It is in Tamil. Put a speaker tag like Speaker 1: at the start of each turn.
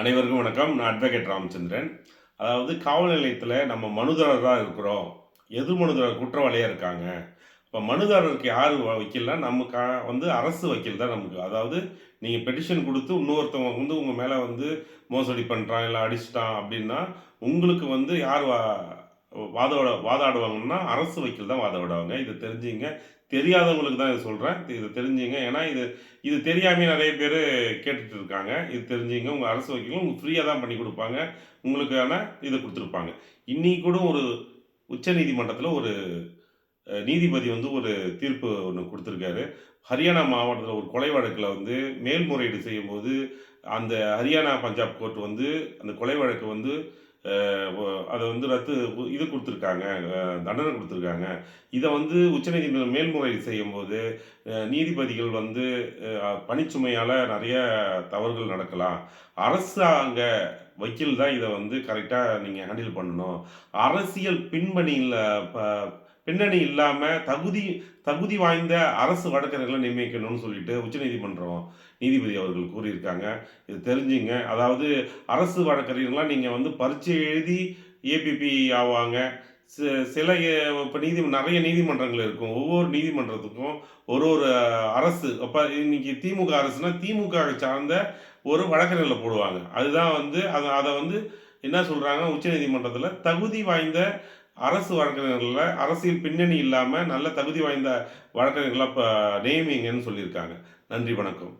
Speaker 1: அனைவருக்கும் வணக்கம். நான் அட்வொகேட் ராமச்சந்திரன். அதாவது காவல் நிலையத்தில் நம்ம மனுதாரராக இருக்கிறோம். எது மனுதாரர்? குற்றவாளியாக இருக்காங்க. இப்போ மனுதாரருக்கு யார் வக்கீல்னா நம்ம கா வந்து அரசு வக்கீல் தான் நமக்கு. அதாவது நீங்கள் பெட்டிஷன் கொடுத்து இன்னொருத்தவங்க வந்து உங்கள் மேலே வந்து மோசடி பண்ணுறான் இல்லை அடிச்சிட்டான் அப்படின்னா உங்களுக்கு வந்து யார் வா வாதோட வாதாடுவாங்கன்னா அரசு வக்கீல் தான் வாதாடுவாங்க இதை தெரிஞ்சுங்க. தெரியாதவங்களுக்கு தான் இதை சொல்கிறேன் இதை தெரிஞ்சுங்க. ஏன்னா இது இது தெரியாமல் நிறைய பேர் கேட்டுட்டு இருக்காங்க. இது தெரிஞ்சுங்க. உங்கள் அரசு வக்கீலும் உங்களுக்கு ஃப்ரீயாக தான் பண்ணி கொடுப்பாங்க. உங்களுக்கான இதை கொடுத்துருப்பாங்க. இன்னைக்கு கூட ஒரு உச்சநீதிமன்றத்தில் ஒரு நீதிபதி வந்து ஒரு தீர்ப்பு ஒன்று கொடுத்துருக்காரு. ஹரியானா மாவட்டத்தில் ஒரு கொலை வழக்கில் வந்து மேல்முறையீடு செய்யும்போது அந்த ஹரியானா பஞ்சாப் கோர்ட் வந்து அந்த கொலை வழக்கு வந்து அதை வந்து ரத்து இது கொடுத்துருக்காங்க தண்டனை கொடுத்துருக்காங்க. இதை வந்து உச்சநீதிமன்றம் மேல்முறையீடு செய்யும்போது நீதிபதிகள் வந்து பணிச்சுமையால் நிறைய தவறுகள் நடக்கலாம். அரசாங்க வக்கீல் தான் இதை வந்து கரெக்டாக நீங்கள் ஹேண்டில் பண்ணணும். அரசியல் பின்பணியில் பின்னணி இல்லாமல் தகுதி தகுதி வாய்ந்த அரசு வழக்கறிஞர்களை நியமிக்கணும்னு சொல்லிட்டு உச்சநீதிமன்றம் நீதிபதி அவர்கள் கூறியிருக்காங்க. இது தெரிஞ்சுங்க. அதாவது அரசு வழக்கறிஞர்கள்லாம் நீங்கள் வந்து பரீட்சை எழுதி ஏபிபி ஆவாங்க. சில இப்போ நீதி நிறைய நீதிமன்றங்கள் இருக்கும். ஒவ்வொரு நீதிமன்றத்துக்கும் ஒரு ஒரு அரசு அப்போ இன்னைக்கு திமுக அரசுனா திமுக சார்ந்த ஒரு வழக்கறிஞர்களை போடுவாங்க. அதுதான் வந்து அதை அதை வந்து என்ன சொல்கிறாங்க உச்சநீதிமன்றத்தில் தகுதி வாய்ந்த அரசு வழக்கறிஞர்களில் அரசியல் பின்னணி இல்லாமல் நல்ல தகுதி வாய்ந்த வழக்கறிஞர்களாக இப்போ நியமிங்கன்னு சொல்லியிருக்காங்க. நன்றி வணக்கம்.